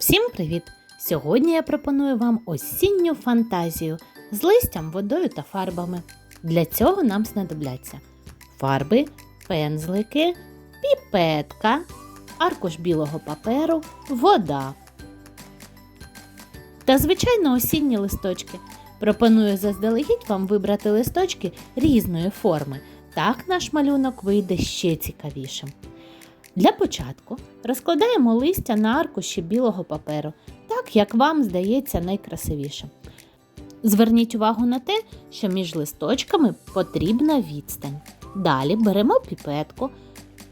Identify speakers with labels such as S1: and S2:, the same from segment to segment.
S1: Всім привіт! Сьогодні я пропоную вам осінню фантазію з листям, водою та фарбами. Для цього нам знадобляться фарби, пензлики, піпетка, аркуш білого паперу, вода. Та, звичайно, осінні листочки. Пропоную заздалегідь вам вибрати листочки різної форми. Так наш малюнок вийде ще цікавішим. Для початку розкладаємо листя на аркуші білого паперу, так як вам здається найкрасивішим. Зверніть увагу на те, що між листочками потрібна відстань. Далі беремо піпетку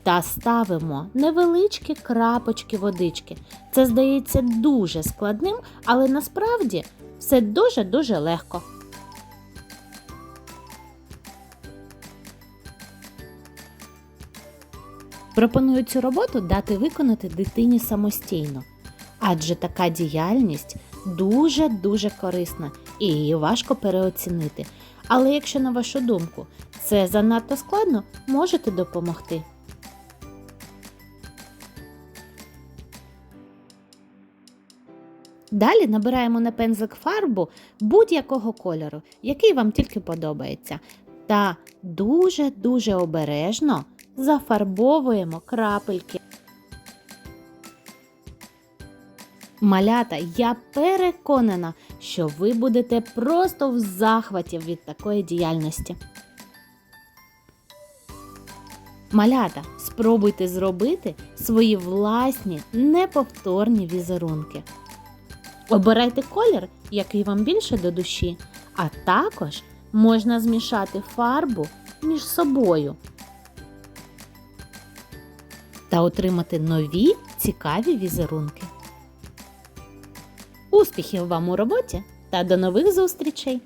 S1: та ставимо невеличкі крапочки водички. Це здається дуже складним, але насправді все дуже-дуже легко. Пропоную цю роботу дати виконати дитині самостійно, адже така діяльність дуже-дуже корисна і її важко переоцінити. Але якщо, на вашу думку, це занадто складно, можете допомогти. Далі набираємо на пензлик фарбу будь-якого кольору, який вам тільки подобається. Та дуже-дуже обережно зафарбовуємо крапельки. Малята, я переконана, що ви будете просто в захваті від такої діяльності. Малята, спробуйте зробити свої власні неповторні візерунки. Обирайте колір, який вам більше до душі, а також можна змішати фарбу між собою та отримати нові цікаві візерунки. Успіхів вам у роботі та до нових зустрічей!